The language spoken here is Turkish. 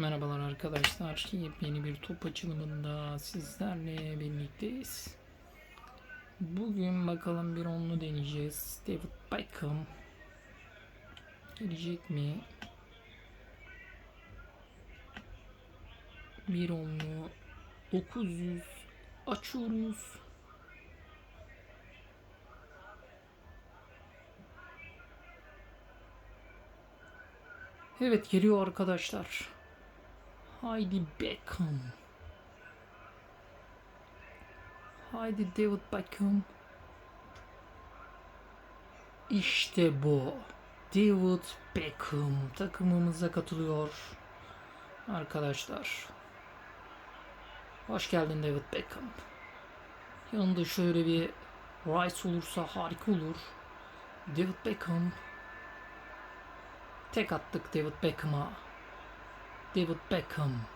Merhabalar arkadaşlar. Yepyeni bir top açılımında sizlerle birlikteyiz. Bugün bakalım bir onlu deneyeceğiz. David Beckham gelecek mi? Bir onlu 900 açıyoruz. Evet geliyor arkadaşlar. Haydi Beckham. Haydi David Beckham. İşte bu. David Beckham takımımıza katılıyor. Arkadaşlar. Hoş geldin David Beckham. Yanında şöyle bir Rice olursa harika olur. David Beckham. Tek attık David Beckham'a. David Beckham.